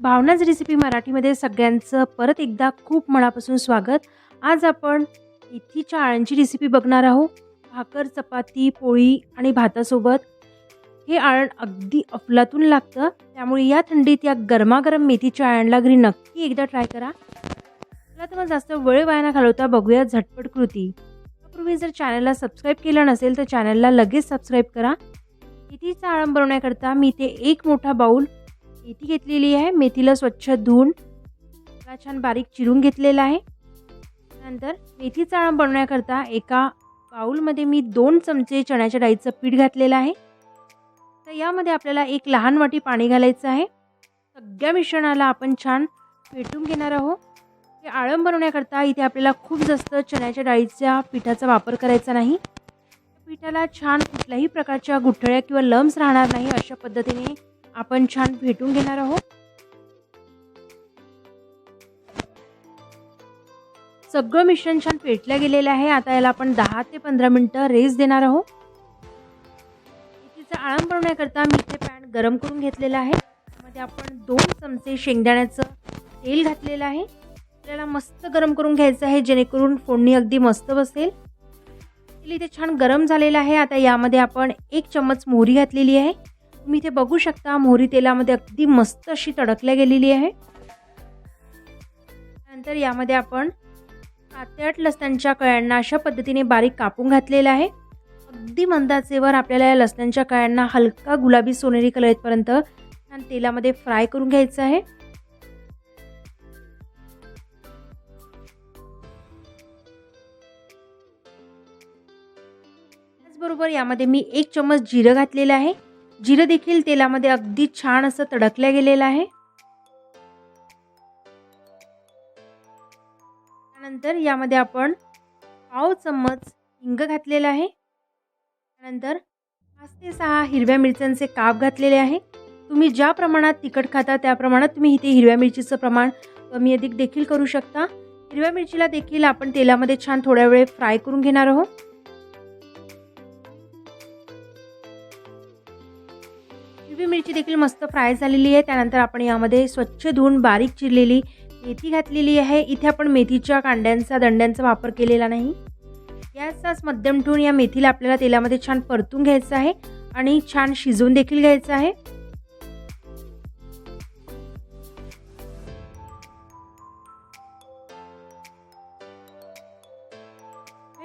भावनाच recipe मराठीमध्ये सगळ्यांचं परत एकदा खूप मनापासून स्वागत. आज आपण इथीच्या आळणची रेसिपी बघणार आहोत. भाकर चपाती पोळी आणि भातासोबत. हे आळण अगदी अफलातून लागतं. त्यामुळे या थंडीत या गरमागरम मेथीच्या आळणला घरी नक्की एकदा ट्राय करा. चला तर मग जास्त वेळ वाया घालवता बघूया झटपट कृती. त्यापूर्वी जर चॅनलला सबस्क्राईब केलं नसेल तर चॅनलला लगेच सबस्क्राईब करा. मेथीचा आळण बनवण्याकरता मी ते एक मोठा बाऊल मेथी घेतलेली आहे. मेथीला स्वच्छ धुवून त्याला छान बारीक चिरून घेतलेला आहे. नंतर मेथीचा चाळण बनवण्याकरता एका बाऊलमध्ये मी दोन चमचे चण्याच्या डाळीचं पीठ घातलेलं आहे. तर यामध्ये आपल्याला एक लहान वाटी पाणी घालायचं आहे. सगळ्या मिश्रणाला आपण छान फेटून घेणार आहोत. हे आळम बनवण्याकरता इथे आपल्याला खूप जास्त चण्याच्या डाळीच्या पिठाचा वापर करायचा नाही. पिठाला छान कुठल्याही प्रकारच्या गुठळ्या किंवा लम्स राहणार नाही अशा पद्धतीने आपण छान भेटून घेणार आहोत. सगळं मिश्रण छान पेटलं गेलेलं आहे. आता याला आपण दहा ते पंधरा मिनटं रेस देणार आहोत. तिचा आळम बनवण्याकरता मी इथे पॅन गरम करून घेतलेलं आहे. त्यामध्ये आपण दोन चमचे शेंगदाण्याचं तेल घातलेलं आहे. आपल्याला मस्त गरम करून घ्यायचं आहे जेणेकरून फोडणी अगदी मस्त बसेल. तेल इथे छान गरम झालेलं आहे. आता यामध्ये आपण एक चम्मच मोहरी घातलेली आहे. तुम्ही इथे बघू शकता मोहरी तेलामध्ये अगदी मस्त अशी तडकल्या गेलेली आहे. नंतर यामध्ये आपण सात ते आठ लसणांच्या कळ्यांना अशा पद्धतीने बारीक कापून घातलेलं आहे. अगदी मंदाचेवर आपल्याला या लसणांच्या कळ्यांना हलका गुलाबी सोनेरी कलर येतपर्यंत छान तेलामध्ये फ्राय करून घ्यायचं आहे. त्याचबरोबर यामध्ये मी एक चम्मच जिरं घातलेलं आहे. जिरं देखील तेलामध्ये अगदी छान असं तडकल्या गेलेलं आहे. त्यानंतर यामध्ये आपण पाव चम्मच हिंग घातलेलं आहे. त्यानंतर पाच ते सहा हिरव्या मिरच्यांचे काप घातलेले आहे. तुम्ही ज्या प्रमाणात तिखट खाता त्या प्रमाणात तुम्ही इथे हिरव्या मिरचीचं प्रमाण कमी अधिक देखील करू शकता. हिरव्या मिरचीला देखील आपण तेलामध्ये छान थोड्या वेळ फ्राय करून घेणार आहोत. हिरवी मिरची देखील मस्त फ्राय झालेली आहे. त्यानंतर आपण यामध्ये स्वच्छ धुवून बारीक चिरलेली मेथी घातलेली आहे. इथे आपण मेथीच्या कांड्यांचा दंड्यांचा वापर केलेला नाही. गॅसचाच मध्यम ठेवून या मेथीला आपल्याला तेलामध्ये छान परतून घ्यायचं आहे आणि छान शिजवून देखील घ्यायचं आहे.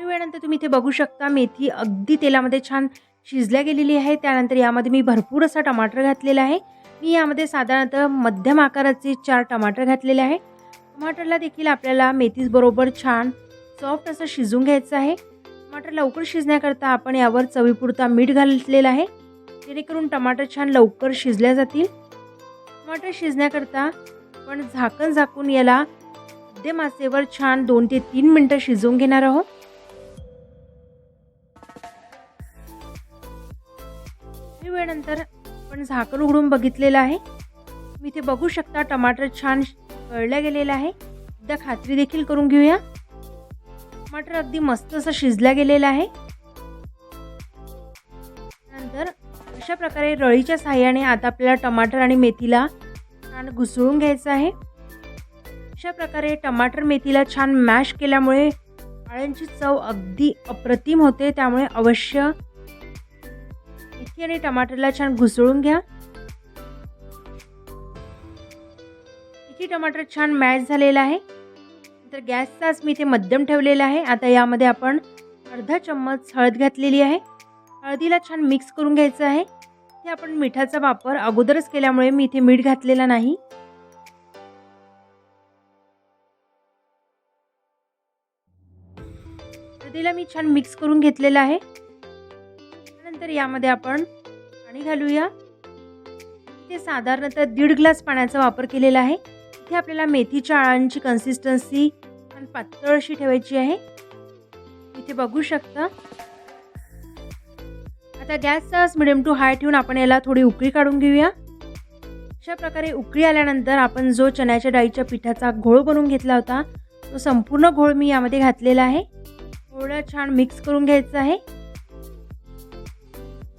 वेळानंतर तुम्ही इथे बघू शकता मेथी अगदी तेलामध्ये छान शिजल्या गेलेली आहे. त्यानंतर यामध्ये मी भरपूर असा टमाटर घातलेला आहे. मी यामध्ये साधारणतः मध्यम आकाराचे चार टमाटर घातलेले आहे. टमाटरला देखील आपल्याला मेथीसबरोबर छान सॉफ्ट असं शिजून घ्यायचं आहे. टमाटर लवकर शिजण्याकरता आपण यावर चवीपुरता मीठ घातलेलं आहे. जेणेकरून टमाटर छान लवकर शिजल्या जातील. टमाटर शिजण्याकरता आपण झाकण झाकून याला मध्यमासेवर छान दोन ते तीन मिनटं शिजवून घेणार आहोत. काही वेळानंतर आपण झाकण उघडून बघितलेलं आहे. मी इथे बघू शकता टमाटर छान तळल्या गेलेलं आहे. एकदा खात्री देखील करून घेऊया. टमाटर अगदी मस्त असं शिजल्या गेलेलं आहे. नंतर अशा प्रकारे रळीच्या साह्याने आता आपल्याला टमाटर आणि मेथीला छान घुसळून घ्यायचं आहे. अशा प्रकारे टमाटर मेथीला छान मॅश केल्यामुळे आळ्यांची चव अगदी अप्रतिम होते. त्यामुळे अवश्य मेथी आणि टमाटरला छान घुसळून घ्या. मेथी टमाटर छान मॅश झालेला आहे. तर गॅसचाच मी इथे मध्यम ठेवलेला आहे. आता यामध्ये आपण अर्धा चम्मच हळद घातलेली आहे. हळदीला छान मिक्स करून घ्यायचं आहे. इथे आपण मिठाचा वापर अगोदरच केल्यामुळे मी इथे मीठ घातलेला नाही. हळदीला मी छान मिक्स करून घेतलेलं आहे. त्यानंतर यामध्ये आपण पाणी घालूया. इथे साधारणतः दीड ग्लास पाण्याचा वापर केलेला आहे. इथे आपल्याला मेथीच्या आळांची कन्सिस्टन्सी छान पातळ अशी ठेवायची आहे. इथे बघू शकता. आता गॅसचाच मिडियम टू हाय ठेवून आपण याला थोडी उकळी काढून घेऊया. अशा प्रकारे उकळी आल्यानंतर आपण जो चण्याच्या डाळीच्या पिठाचा घोळ बनवून घेतला होता तो संपूर्ण घोळ मी यामध्ये घातलेला आहे. थोडं छान मिक्स करून घ्यायचं आहे.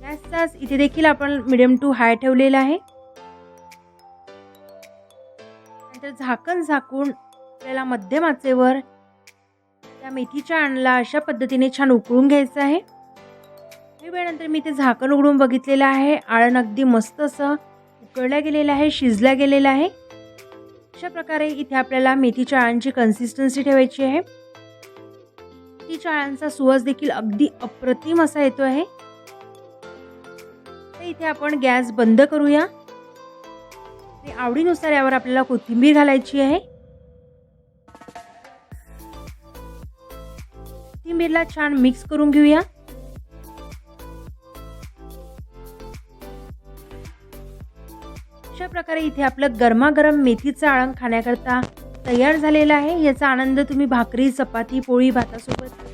गॅसचाच इथे देखील आपण मिडियम टू हाय ठेवलेला आहे. नंतर झाकण झाकून आपल्याला मध्यम आचेवर त्या मेथीच्या आणला अशा पद्धतीने छान उकळून घ्यायचं आहे. काही वेळानंतर मी ते झाकण उघडून बघितलेलं आहे. आळण अगदी मस्त असं उकळल्या गेलेलं आहे शिजल्या गेलेलं आहे. अशा प्रकारे इथे आपल्याला मेथीच्या आळांची कन्सिस्टन्सी ठेवायची आहे. मेथीच्या आळ्यांचा सुवास देखील अगदी अप्रतिम असा येतो आहे. इथे आपण गॅस बंद करूया. आवडीनुसार यावर आपल्याला कोथिंबीर घालायची आहे. कोथिंबीरला छान मिक्स करून घेऊया. अशा प्रकारे इथे आपलं गरमागरम मेथीचं आळण खाण्याकरता तयार झालेलं आहे. याचा आनंद तुम्ही भाकरी चपाती पोळी भातासोबत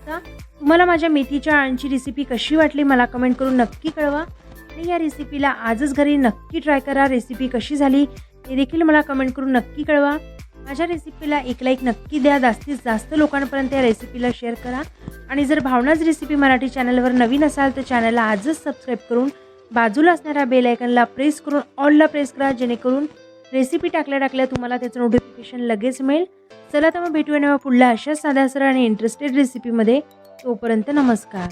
शकता तुम्हाला माझ्या मेथीच्या आळणची रेसिपी कशी वाटली मला कमेंट करून नक्की कळवा. आणि या रेसिपीला आजच घरी नक्की ट्राय करा. रेसिपी कशी झाली ते देखील मला कमेंट करून नक्की कळवा. माझ्या रेसिपीला एक लाईक नक्की द्या. जास्तीत जास्त लोकांपर्यंत या रेसिपीला शेअर करा. आणि जर भावनाच रेसिपी मराठी चॅनलवर नवीन असाल तर चॅनलला आजच सबस्क्राईब करून बाजूला असणाऱ्या बेल आयकनला प्रेस करून ऑलला प्रेस करा. जेणेकरून रेसिपी टाकल्या टाकल्या तुम्हाला त्याचं नोटिफिकेशन लगेच मिळेल. चला तर मग भेटूया पुढल्या अशा साध्या सरळ आणि इंटरेस्टेड रेसिपीमध्ये तोपर्यंत नमस्कार.